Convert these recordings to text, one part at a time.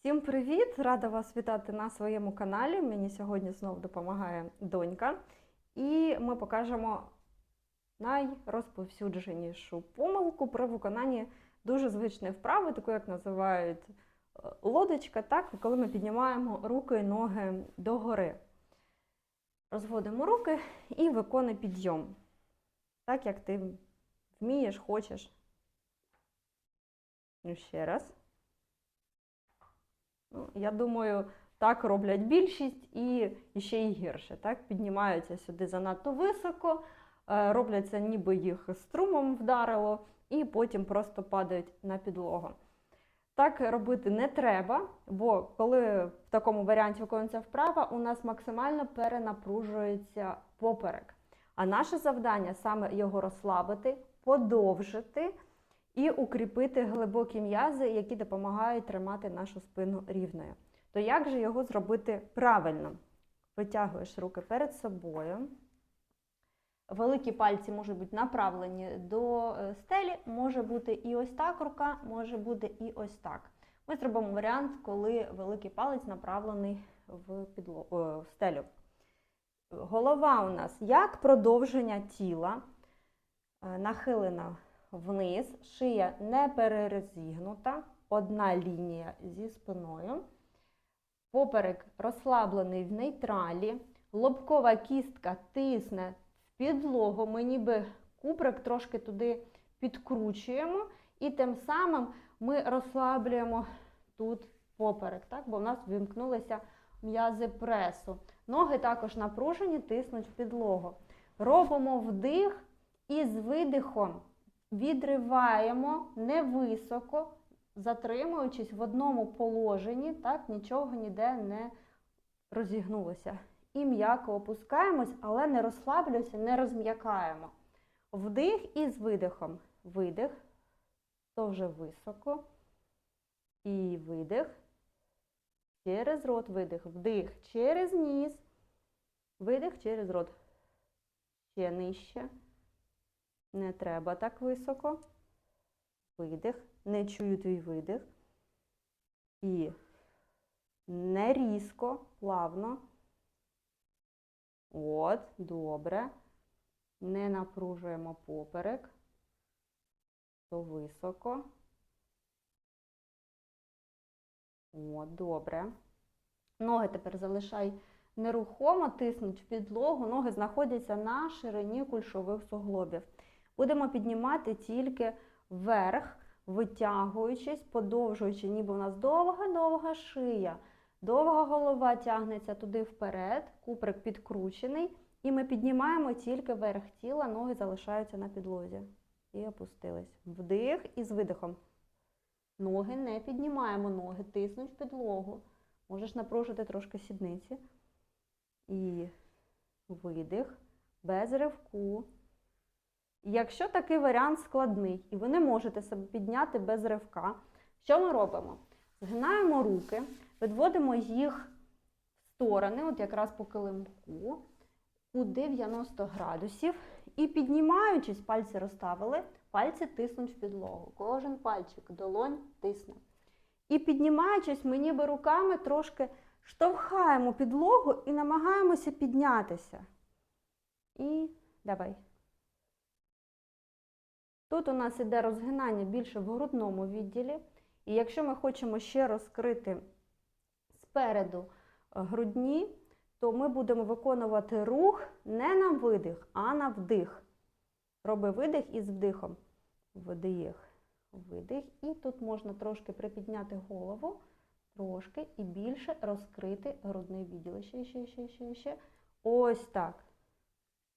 Всім привіт! Рада вас вітати на своєму каналі. Мені сьогодні знову допомагає донька. І ми покажемо найрозповсюдженішу помилку при виконанні дуже звичної вправи, таку як називають е, лодочка, так, коли ми піднімаємо руки і ноги догори. Розводимо руки і виконуй підйом. Так, як ти вмієш, хочеш. Ну, ще раз. Я думаю, так роблять більшість і ще й гірше. Так? Піднімаються сюди занадто високо, е, робляться, ніби їх струмом вдарило, і потім просто падають на підлогу. Так робити не треба, бо коли в такому варіанті виконується вправа, у нас максимально перенапружується поперек. А наше завдання саме його розслабити, подовжити і укріпити глибокі м'язи, які допомагають тримати нашу спину рівною. То як же його зробити правильно? Витягуєш руки перед собою. Великі пальці можуть бути направлені до е, стелі, може бути і ось так рука, може бути і ось так. Ми зробимо варіант, коли великий палець направлений в, підло... в стелю. Голова у нас як продовження тіла, е, нахилена вниз, шия не перерозігнута, одна лінія зі спиною. Поперек розслаблений в нейтралі, лобкова кістка тисне в підлогу. Ми ніби куприк трошки туди підкручуємо, і тим самим ми розслаблюємо тут поперек, так? бо в нас вимкнулися м'язи пресу. Ноги також напружені, тиснуть в підлогу. Робимо вдих і з видихом відриваємо невисоко, затримуючись в одному положенні, так, нічого ніде не розігнулося. І м'яко опускаємось, але не розслаблюємося, не розм'якаємо. Вдих і з видихом. Видих, вже високо. І видих. Через рот видих. Вдих через ніс. Видих через рот. Ще нижче. Не треба так високо. Видих. Не чую твій видих. І не різко, плавно. От, добре. Не напружуємо поперек. То високо. От, добре. Ноги тепер залишай нерухомо, тиснуть в підлогу. Ноги знаходяться на ширині кульшових суглобів. Будемо піднімати тільки вверх, витягуючись, подовжуючи, ніби у нас довга-довга шия. Довга голова тягнеться туди вперед, куприк підкручений. І ми піднімаємо тільки верх тіла, ноги залишаються на підлозі. І опустились. Вдих і з видихом. Ноги не піднімаємо, ноги тиснуть в підлогу. Можеш напружити трошки сідниці. І видих, без ривку. Якщо такий варіант складний, і ви не можете себе підняти без ривка, що ми робимо? Згинаємо руки, відводимо їх в сторони, от якраз по килимку, у 90 градусів. І піднімаючись, пальці розставили, пальці тиснуть в підлогу. Кожен пальчик, долонь тисне. І піднімаючись, ми ніби руками трошки штовхаємо підлогу і намагаємося піднятися. І давай. Тут у нас іде розгинання більше в грудному відділі. І якщо ми хочемо ще розкрити спереду грудні, то ми будемо виконувати рух не на видих, а на вдих. Роби видих із вдихом. Вдих, видих. І тут можна трошки припідняти голову, трошки і більше розкрити грудний відділ. Ще, ще, ще, ще, ще. Ось так.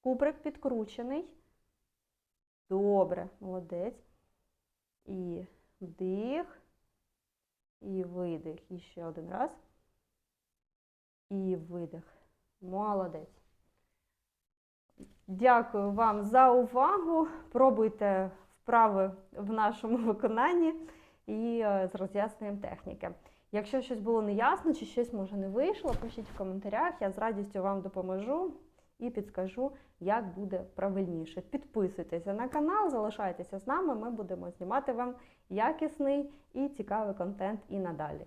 Куприк підкручений. Добре, молодець. І вдих. І видих. І ще один раз. І видих. Молодець. Дякую вам за увагу. Пробуйте вправи в нашому виконанні і е, з роз'ясненням техніки. Якщо щось було неясно чи щось може не вийшло, пишіть в коментарях, я з радістю вам допоможу і підскажу, як буде правильніше. Підписуйтеся на канал, залишайтеся з нами, ми будемо знімати вам якісний і цікавий контент і надалі.